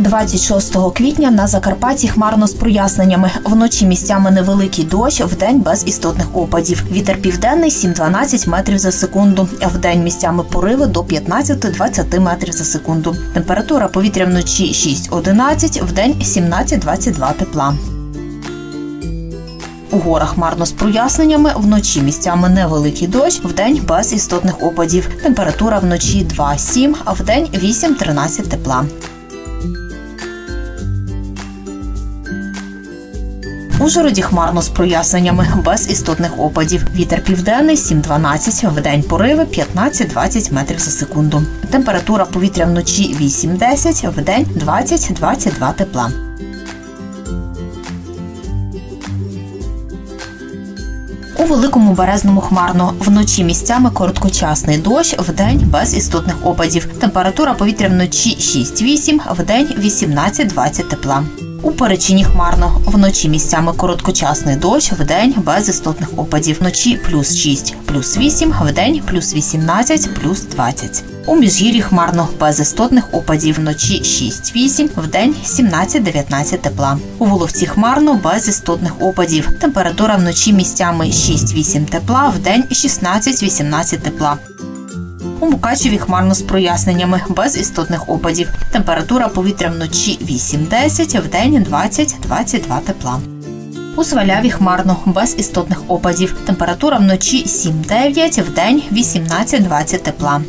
26 квітня на Закарпатті хмарно з проясненнями. Вночі місцями невеликий дощ, вдень без істотних опадів. Вітер південний 7-12 метрів за секунду. Вдень місцями пориви до 15-20 метрів за секунду. Температура повітря вночі 6-11, вдень 17-22 тепла. У горах хмарно з проясненнями, вночі місцями невеликий дощ, вдень без істотних опадів. Температура вночі 2-7, а вдень 8-13 тепла. Ужгороді хмарно з проясненнями, без істотних опадів. Вітер південний 7-12, вдень пориви 15-20 метрів за секунду. Температура повітря вночі 8-10, вдень 20-22 тепла. У великому березному хмарно вночі місцями короткочасний дощ, вдень без істотних опадів. Температура повітря вночі 6-8, вдень 18-20 тепла. У перечині хмарно вночі місцями короткочасний дощ, вдень без істотних опадів. Вночі плюс 6, плюс 8, вдень плюс 18, плюс 20. У міжгір'ї хмарно без істотних опадів. Вночі 6-8, вдень 17-19 тепла. У Воловці хмарно без істотних опадів. Температура вночі місцями 6-8 тепла, вдень 16-18 тепла. У Мукачеві хмарно з проясненнями, без істотних опадів. Температура повітря вночі 8-10, вдень 20-22 тепла. У Сваляві хмарно, без істотних опадів. Температура вночі 7-9, вдень 18-20 тепла.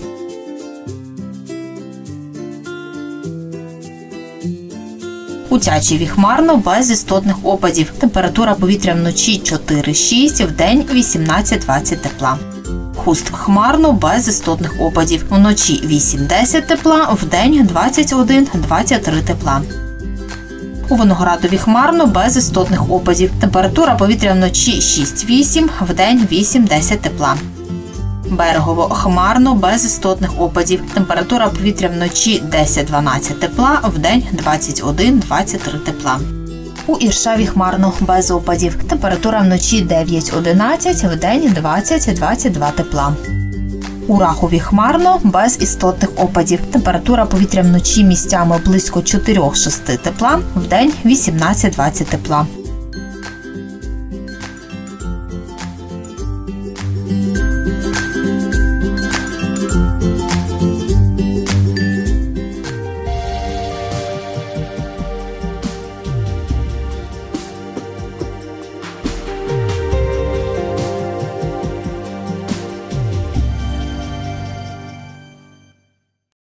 У Тячеві хмарно, без істотних опадів. Температура повітря вночі 4-6, вдень 18-20 тепла. Хуст хмарно, без істотних опадів. Вночі 8-10 тепла, вдень 21-23 тепла. У Виноградові хмарно, без істотних опадів. Температура повітря вночі 6-8, вдень 8-10 тепла. Берегово хмарно, без істотних опадів. Температура повітря вночі 10-12 тепла, вдень 21-23 тепла. У Іршаві хмарно, без опадів. Температура вночі 9-11, вдень 20-22 тепла. У Рахові хмарно, без істотних опадів. Температура повітря вночі місцями близько 4-6 тепла, вдень 18-20 тепла.